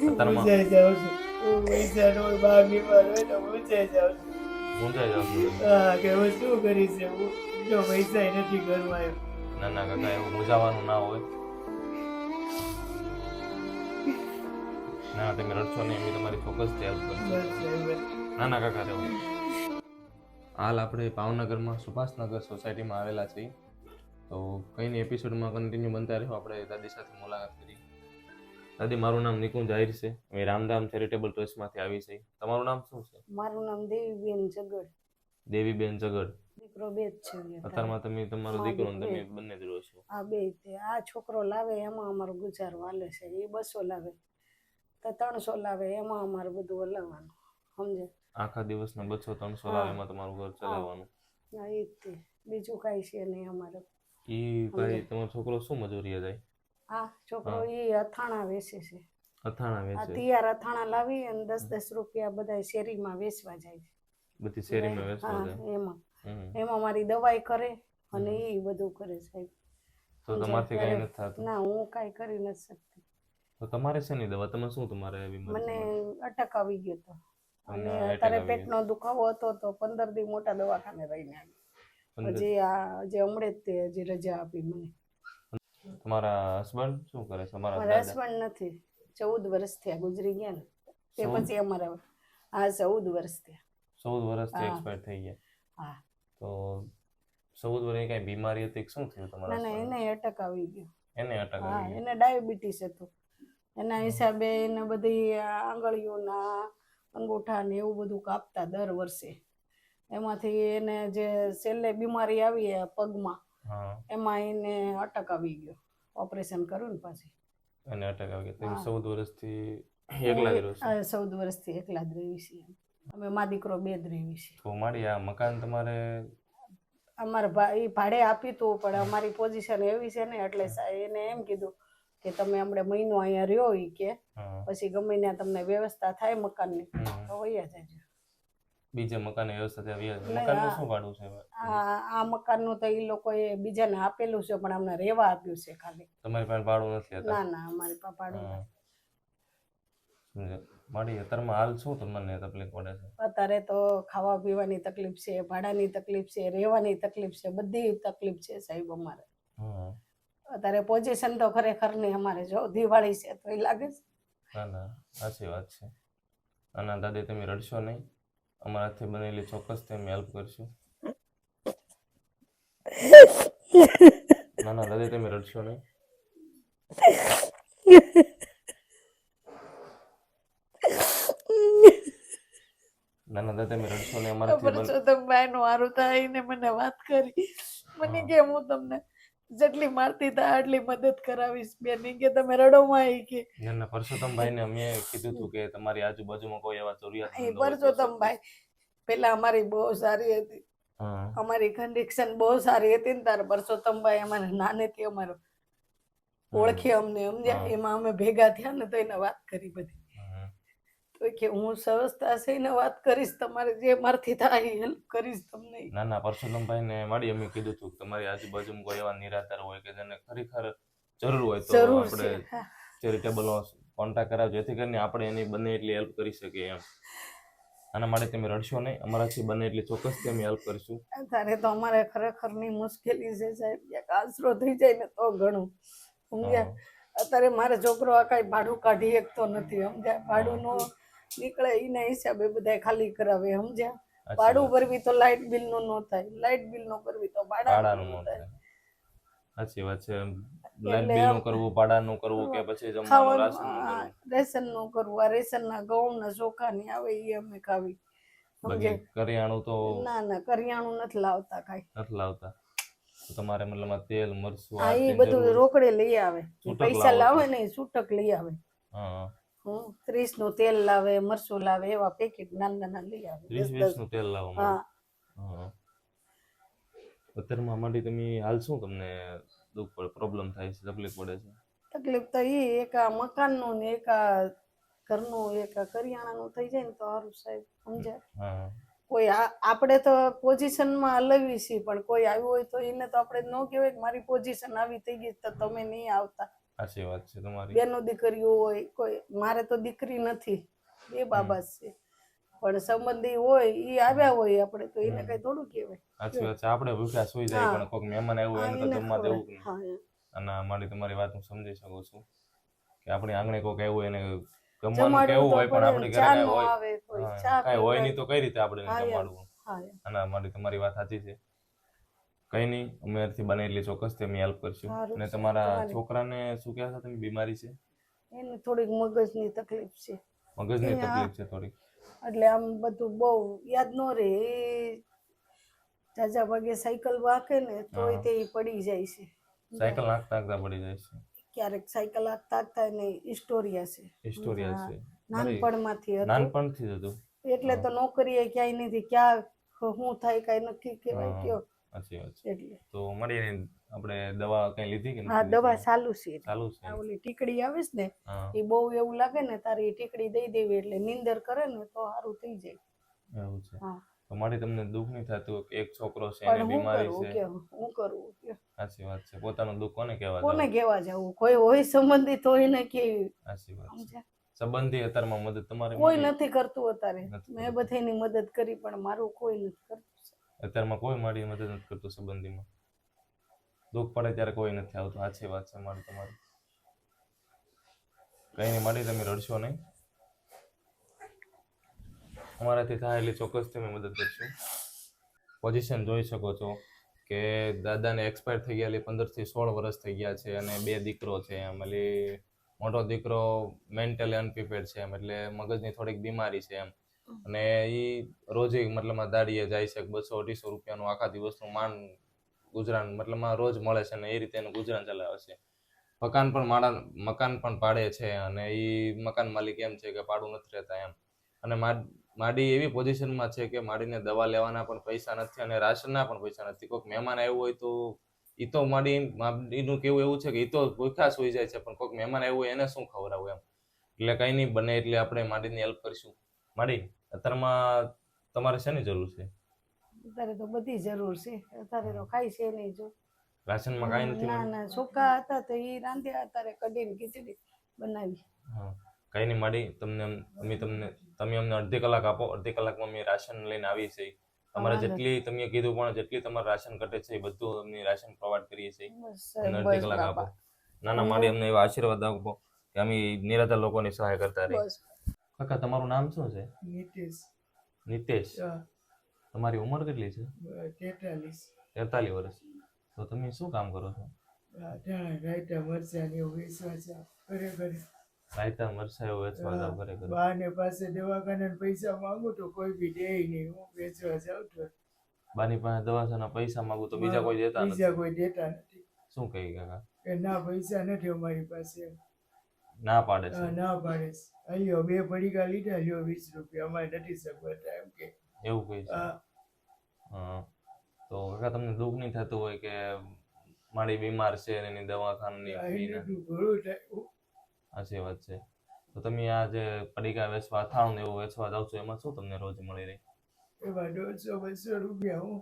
મૂંઝાઈ જાઉં છું. હું પૈસા નો હોય બા બીમાર હોય તો મૂંઝાઈ જાઉં છું. મૂંઝાઈ જાવ છો. હા કે હું શું કરી છે હું જો પૈસા નથી ઘરમાં એમ. ના ના કાકા એવું મૂંઝાવાનું ના હોય. ના તમે રડશો નહીં એમની તમારી ચોક્કસ હેલ્પ કરશે. ના ના કાકા રહેવું હાલ આપણે ભાવનગરમાં સુભાષનગર સોસાયટીમાં આવેલા છીએ. તો કંઈ એપિસોડમાં કન્ટિન્યુ બનતા રહ્યો આપણે દાદી સાથે મુલાકાત કરી દાદી મારું નામ નિકુંજ આહિર છે. અમે રામધામ ચેરિટેબલ ટ્રસ્ટમાંથી આવી છે તમારું નામ શું છે? મારું નામ દેવીબેન જગડ દેવીબેન જગડ દીકરો બે જ છે અત્યારમાં તમે તમારો દીકરો અને તમે બંને જ રહો છો. આ બે તે આ છોકરો લાવે એમાં અમારો ગુજારો હાલે છે. એ બસો લાવે. તો ત્રણસો લાવે એમાં અમારે બધું હલાવવાનું. સમજે? આખા દિવસના બસો ત્રણસો લાવે એમાં તમારું ઘર ચલાવવાનું. હા એ જ તે. બીજું કાંઈ છે નહીં અમારે. એ ભાઈ તમારો છોકરો શું મજૂરીએ જાય? આ છોકરો. એ અથાણા વેચે છે. અથાણા આ વેચે. તૈયાર અથાણા લાવી અને દસ દસ રૂપિયા બધા શેરીમાં વેચવા જાય છે. બધી શેરીમાં વેચવા જાય. એમાં. એમાં મારી દવાઈ કરે અને એ બધું કરે સાહેબ. તો? તમારથી કઈ નથી થતું. ના હું કઈ કરી નથી શકતી. તો તમારે શેની દવા? તમે શું તમારે મને અટક આવી ગયો હતો અને અત્યારે પેટનો દુખાવો હતો તો પંદર દી મોટા દવાખાને રહીને આવી. પછી આ જે હમણે જ તે હજી રજા આપી મને. તમારા હસબન્ડ શું કરે છે? મારા હસબન્ડ નથી. ચૌદ વર્ષ થયા ગુજરી ગયા ને. તે પછી અમારા હા ચૌદ વર્ષ થયા. ચૌદ વર્ષથી. એક્સપાયર થઈ ગયા. હા. તો ચૌદ વર્ષ કઈ બીમારી હતી શું થયું તમારા ના એને અટક આવી ગયો. એને અટક આવી ગયો? એને ડાયાબિટીસ હતું. એના હિસાબે એને બધી આંગળીઓના અંગૂઠા ને એવું બધું કાપતા દર વર્ષે. એમાંથી એને જે છેલ્લે બીમારી આવી પગમાં. એમાં એને અટક આવી ગયો. ઓપરેશન કર્યું ને પછી. અને અટક આવી તમે ચૌદ વર્ષથી એકલા જ રહ્યો ચૌદ વર્ષથી એકલા જ રહી છે અમે મા દીકરો બે જ રહેવી છે. તો મારી આ મકાન તમારે અમારે એ ભાડે આપી તું પણ અમારી પોઝિશન એવી છે ને એટલે એને એમ કીધું કે તમે હમણે મહિનો અહીંયા રહ્યો ઈ કે પછી ગમે ત્યાં તમને વ્યવસ્થા થાય મકાનની. તો વૈયા જજો. બીજે મકાન વ્યવસ્થા થઈ આવી એટલે મકાનનું શું ભાડું છે? આ આ મકાનનું તો એ લોકોએ બીજાને આપેલું છે પણ અમને રહેવા આપ્યું છે ખાલી. તમારી પાસે ભાડું નથી ના ના અમારી પાસે ભાડું મારી અત્યારમાં હાલ શું તમને તકલીફ પડે છે? અત્યારે તો ખાવા પીવાની તકલીફ છે ભાડાની તકલીફ છે રહેવાની તકલીફ છે બધી તકલીફ છે સાહેબ અમારે. અત્યારે પોઝિશન તો ખરેખર નહીં અમારે જો દિવાળી છે તો એ લાગે છે. ના ના સાચી વાત છે. અને દાદી તમે રડશો નહીં? અમારાથી બનેલી ચોક્કસ અમે હેલ્પ કરશું. ના ના દાદી તમે રડશો નહીં. ના ના દાદી તમે રડશો અમારાથી બન- નું થાય ને મને વાત કરી. મને કે હું તમને જેટલી મારતી થાય આટલી મદદ કરાવીશ બેન કે તમે રડોમાં ઈ કે ના ના પરસોત્તમભાઈ ને અમે કીધું હતું કે તમારી આજુબાજુમાં કોઈ એવા જરૂરિયાત પરસોત્તમભાઈ પેલા અમારી બહુ સારી હતી. અમારી કન્ડિશન બહુ સારી હતી ને તારે પરસોત્તમભાઈ અમારે નાનેથી અમારો ઓળખી અમને સમજ્યા? એમાં અમે ભેગા થયા ને તો એને વાત કરી બધી. તો કે હું સંસ્થા થઈને વાત કરીશ તમારે જે મારથી થાય હેલ્પ કરીશ તમને. ના ના પરસોત્તમભાઈ ને માડી અમે કીધું હતું કે તમારી આજુબાજુમાં કોઈ એવા નિરાધાર હોય કે જેને ખરેખર જરૂર હોય તો આપણે ચેરિટેબલ કોન્ટેક્ટ કરાવ જેથી કરીને આપણે એની બને એટલી હેલ્પ કરી શકીએ એમ. આના માટે તમે રડશો નહીં. અમારાથી બને એટલી ચોક્કસથી અમે હેલ્પ કરીશું. તારે તો અમારે ખરેખરની મુશ્કેલી છે સાહેબ. એક આશરો થઈ જાય ને તો ઘણું. સમજ્યા? અત્યારે મારે છોકરો આ કાંઈ ભાડું કાઢી શકતો નથી સમજ્યા? ભાડું નો નીકળે એના હિસાબે બધા ખાલી કરાવે સમજ્યા? ભાડું. ભરવી તો લાઇટ બિલનું ન થાય. લાઇટ બિલનું ભરવી તો ભાડાનું ન થાય. સાચી વાત છે. લાઇટ બિલનું કરવું ભાડાનું કરવું કે પછી જમવાનું રાશન કરવું? રેશનનું કરવું આ રેશન ના ઘઉં ના ચોખા ની આવે એ અમે ખાવી. બાકી કરિયાણું તો ના ના કરિયાણું નથી લાવતા કાઈ. નથી લાવતા. તમારે મતલબ તેલ મરચું આ એ બધું રોકડે લઈ આવે. પૈસા લાવે. ને છૂટક લઈ આવે. હું. ત્રીસનું તેલ લાવે મરચું લાવે એવા પેકેટ નાના નાના લઈ આવે. ત્રીસ વીસનું તેલ લાવો હા. અત્યારમાં માંડી તમે હાલ શું તમને દુઃખ પડે? પ્રોબ્લેમ થાય છે તકલીફ પડે છે? તકલીફ તો એ એક આ મકાનનું ને એક આ ઘરનું એક આ કરિયાણાનું થઈ જાય ને તો સારું સાહેબ સમજાય? કોઈ આપણે તો પોઝિશનમાં હલવી છીએ પણ કોઈ આવ્યું હોય તો એને તો આપણે ન કહેવાય કે મારી પોઝિશન આવી થઈ ગઈ તો તમે નહીં આવતા. સાચી વાત છે તમારી. બેનો દીકરીઓ હોય કોઈ મારે તો દીકરી નથી. બે બાબા છે. પણ સંબંધી હોય એ આવ્યા હોય આપણે તો એને કઈ થોડું કહેવાય. સાચી વાત છે. આપણે ભૂખ્યા સુઈ જાય પણ કોઈક મહેમાન આવ્યું હોય એને તો જમવા. દેવું જ નહીં. અને મારી તમારી વાત હું સમજી શકું છું કે આપણી આંગણે કોઈક આવ્યું હોય એને જમવાનું કેવું હોય પણ આપણે ઘરે હોય. કોઈ હોય નહીં તો કઈ રીતે આપણે. જમાડવું? અને મારી તમારી વાત સાચી છે. કઈ નહીં અમારાથી બને એટલી ચોક્કસ અમે હેલ્પ કરશું. અને તમારા છોકરાને શું કહે છે તમે બીમારી છે? એને થોડીક મગજની તકલીફ છે. મગજની તકલીફ છે થોડીક. એટલે આમ બધું બહુ યાદ ન રહે. જાજા ભાગે સાયકલ વાકે ને તોય તે પડી જાય છે. સાયકલ નાખતા નાખતા પડી જાય છે. ક્યારેક સાયકલ હાંકતા હાંકતા એને હિસ્ટોરિયા છે. હિસ્ટોરિયા છે. નાનપણમાંથી હતું. નાનપણથી જ હતું. એટલે તો નોકરીએ ક્યાંય નથી. ક્યાં શું થાય કઈ નક્કી કહેવાય હા. કયો. સાચી વાત છે. એટલે. તો મળીને આપણે દવા કઈ લીધી કે હા દવા ચાલુ છે ચાલુ છે. આ ઓલી ટીકડી આવે છે ને એ બહુ એવું લાગે ને તારી ટીકડી દઈ દેવી એટલે નીંદર કરે ને તો સારું થઈ જાય. એવું છે. હા. તો મારી તમને દુઃખ નહીં થતું કે એક છોકરો છે એને બીમારી છે? હું કરું સાચી વાત છે. પોતાનું દુઃખ કોને કહેવા કોને? કહેવા જવું? કોઈ હોય સંબંધિત તો એને કે સાચી વાત છે. સંબંધી અત્યારમાં મદદ તમારે કોઈ નથી કરતું અત્યારે. મેં. બધાની મદદ કરી પણ મારું કોઈ નથી કરતું. અત્યારમાં કોઈ મારી મદદ નથી કરતું સંબંધીમાં. દુઃખ પડે ત્યારે કોઈ નથી આવતું. સાચી વાત છે મારી તમારી. કઈ નહીં, મારી તમે રડશો નહીં. અમારાથી થાય એટલે ચોક્કસ તમે મદદ કરશું. પોઝિશન જોઈ શકો છો કે દાદાને એક્સપાયર થઈ ગયેલી પંદરથી સોળ વર્ષ થઈ ગયા છે અને બે દીકરો છે એમ. એટલે મોટો દીકરો મેન્ટલી અનપ્રિપેર છે એમ. એટલે મગજની થોડીક બીમારી છે એમ. અને એ રોજે મતલબમાં દાડીએ જાય છે બસો અઢીસો રૂપિયાનું આખા દિવસનું માન ગુજરાન મતલબમાં રોજ મળે છે અને એ રીતે એનું ગુજરાન ચલાવે છે. મકાન પણ માળા મકાન પણ પાડે છે અને એ મકાન માલિક એમ છે કે પાડું નથી રહેતા એમ. અને માડી એવી પોઝિશનમાં છે કે માડીને દવા લેવાના પણ પૈસા નથી અને રાશનના પણ પૈસા નથી. કોઈક મહેમાન આવ્યું હોય તો એ તો માડી, માડીનું કેવું એવું છે કે એ તો ભૂખ્યા સુઈ જાય છે, પણ કોઈક મહેમાન આવ્યું હોય એને શું ખવડાવું એમ? એટલે કંઈ નહીં, બને એટલે આપણે માડીની હેલ્પ કરીશું. માડી? અત્યારમાં તમારે શેની જરૂર છે? અત્યારે તો બધી જરૂર છે. અત્યારે તો ખાઈ છે નહીં જો. રાશનમાં કાંઈ નથી ના ના ચોખા હતા તો એ રાંધ્યા અત્યારે કઢીને ખીચડી બનાવી. હા. કંઈ નહીં માડી તમને અમે તમને તમે અમને અડધી કલાક આપો. અડધી કલાકમાં અમે રાશન લઈને આવીએ છીએ. તમારે જેટલી તમે કીધું પણ જેટલી તમારે રાશન ઘટે છે એ બધું અમને રાશન પ્રોવાઈડ કરીએ છીએ. અડધી કલાક આપો. ના ના માડી અમને એવા આશીર્વાદ આપો કે અમે નિરાધાર લોકોની સહાય કરતા રહીએ. કાકા તમારું નામ શું છે? નિતેશ. નિતેશ? તમારી ઉંમર કેટલી છે? તેતાલીસ. તેતાલીસ વર્ષ. તો તમે શું કામ કરો છો? રાયતા મરચાં ને વેચવા છે ઘરે ઘરે. રાયતા મરસાય એવું વેચવા જાવ ઘરે ઘરે. બાને પાસે દવાખાના પૈસા માંગુ તો કોઈ બી દે નહીં. હું વેચવા જાઉં તો. બાની પાસે દવાખાના પૈસા માંગુ તો બીજા કોઈ દેતા બીજા કોઈ દેતા નથી. શું કહી કાકા? કે ના પૈસા નથી અમારી પાસે. ના પાડે છે. ના પાડે છે. અહીંયા બે પડીકા લીધા લ્યો વીસ રૂપિયા. અમારે નથી સગવડતા એમ કે. એવું કહે છે. તો કાકા તમને દુઃખ નહીં થતું હોય કે મારી બીમાર છે અને એની દવાખાનાની સાચી વાત છે. તો તમે આ જે પડીકા વેચવા અથાણું ને એવું વેચવા જાવ છો એમાં શું તમને રોજ મળી રહી? એમાં દોઢસો બસો રૂપિયા હું.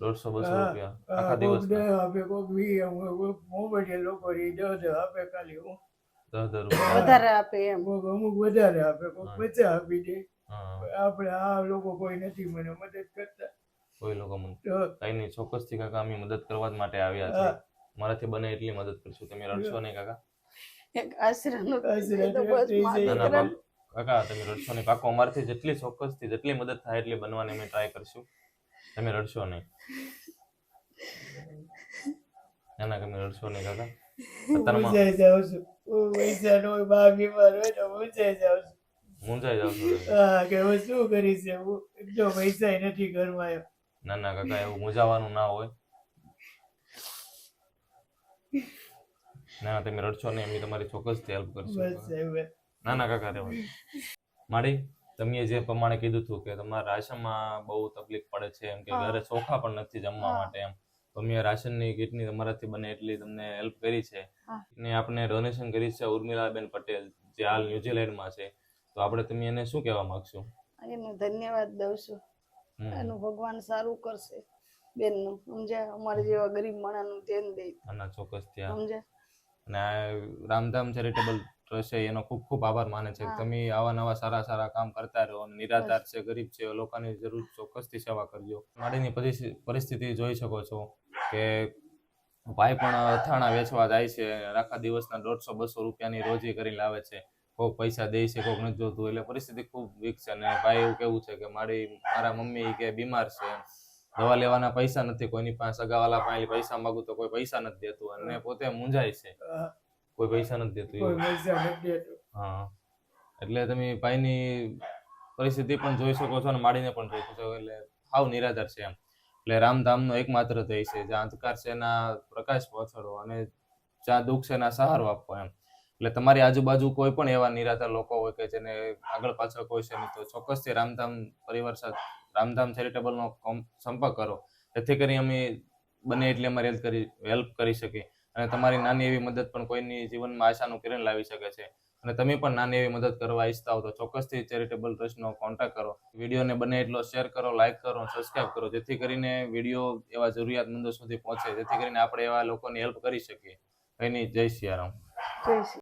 દોઢસો બસો રૂપિયા. આખા દિવસ આપે કોક વી મોબાઈલ લોકો દસ દસ આપે ખાલી હું. વધારે આપે એમ. અમુક વધારે આપે કોક બચા આપી દે. આપણે આ લોકો કોઈ નથી મને મદદ કરતા. કોઈ લોકો મને કઈ નહીં ચોક્કસથી કાકા અમે મદદ કરવા જ માટે આવ્યા છે મારાથી બને એટલી મદદ કરશું. તમે રડશો નહીં કાકા? કાકા તમે રડશો નહીં. પાકો અમારથી જેટલી ચોક્કસથી જેટલી મદદ થાય એટલી બનવાની અમે ટ્રાય કરશું. તમે રડશો નહીં. ના ના તમે રડશો નહીં કાકા? મૂંઝાઈ જાઉં છું. પૈસા નો બા બીમાર હોય તો મૂંઝાઈ જાઉં છું. મૂંઝાઈ જાવ છો તમે. હા કે હું શું કરીશ હું એટલો પૈસા નથી ઘરમાં એમ. ના ના કાકા એવું મૂંઝાવાનું ના હોય. ના ના તમે રડશો નહીં અમે તમારી ચોક્કસથી હેલ્પ કરશું. ના ના કાકા રહેવા. માડી તમે જે પ્રમાણે કીધું હતું કે તમારા રાશનમાં બહુ તકલીફ પડે છે એમ કે ઘરે ચોખા પણ નથી જમવા માટે એમ. અમે રાશનની કીટની તમારાથી બને એટલી તમને હેલ્પ કરી છે. ને આપણે ડોનેશન કરી છે ઉર્મિલાબેન પટેલ જે હાલ ન્યુઝીલેન્ડમાં છે. તો આપણે તમે એને શું કહેવા માંગશો? એને ધન્યવાદ દઉં છું. એનું ભગવાન સારું કરશે. બેનનું સમજ્યા? અમારા જેવા ગરીબ માણસનું ધ્યાન દે. આના ચોક્કસ ત્યાં. સમજ્યા? અને રામધામ ચેરિટેબલ ટ્રસ્ટ છે એનો ખૂબ ખૂબ આભાર માને છે. તમે આવા નવા સારા સારા કામ કરતા રહો અને નિરાધાર છે ગરીબ છે લોકોની જરૂર ચોક્કસથી સેવા કરજો. માટેની પરિસ્થિતિ જોઈ શકો છો કે ભાઈ પણ અથાણા વેચવા જાય છે આખા દિવસના દોઢસો બસો રૂપિયાની રોજી કરીને લાવે છે. કોઈક પૈસા દે છે કોઈક નથી જોતું એટલે પરિસ્થિતિ ખૂબ વીક છે. અને ભાઈ એવું કેવું છે કે મારી મારા મમ્મી કે બીમાર છે. દવા લેવાના પૈસા નથી કોઈની પાસે સગાવાલા પાસે પૈસા માંગુ તો કોઈ પૈસા નથી દેતું અને પોતે મૂંઝાય છે. કોઈ પૈસા નથી દેતું કોઈ પૈસા નથી દેતું. હા. એટલે તમે ભાઈની પરિસ્થિતિ પણ જોઈ શકો છો અને માડીને પણ જોઈ શકો છો. એટલે સાવ નિરાધાર છે એમ. એટલે રામધામનો એકમાત્ર ધ્યેય છે જ્યાં અંધકાર છે એના પ્રકાશ પહોંચાડો અને જ્યાં દુઃખ છે એના સહારો આપવો એમ. એટલે તમારી આજુબાજુ કોઈ પણ એવા નિરાધાર લોકો હોય કે જેને આગળ પાછળ કોઈ છે નહીં તો ચોક્કસથી રામધામ પરિવાર સાથે રામધામ ચેરિટેબલનો સંપર્ક કરો. જેથી કરી અમે બને એટલી અમારી હેલ્પ કરી હેલ્પ કરી શકીએ. અને તમારી નાની એવી મદદ પણ કોઈની જીવનમાં આશાનું કિરણ લાવી શકે છે. અને તમે પણ નાની એવી મદદ કરવા ઈચ્છતા હો તો ચોક્કસથી ચેરિટેબલ ટ્રસ્ટનો કોન્ટેક્ટ કરો. વિડીયોને બને એટલો શેર કરો લાઇક કરો સબસ્ક્રાઇબ કરો, જેથી કરીને વીડિયો એવા જરૂરિયાતમંદો સુધી પહોંચે, જેથી કરીને આપણે એવા લોકોની હેલ્પ કરી શકીએ. એની જય સિયારામ.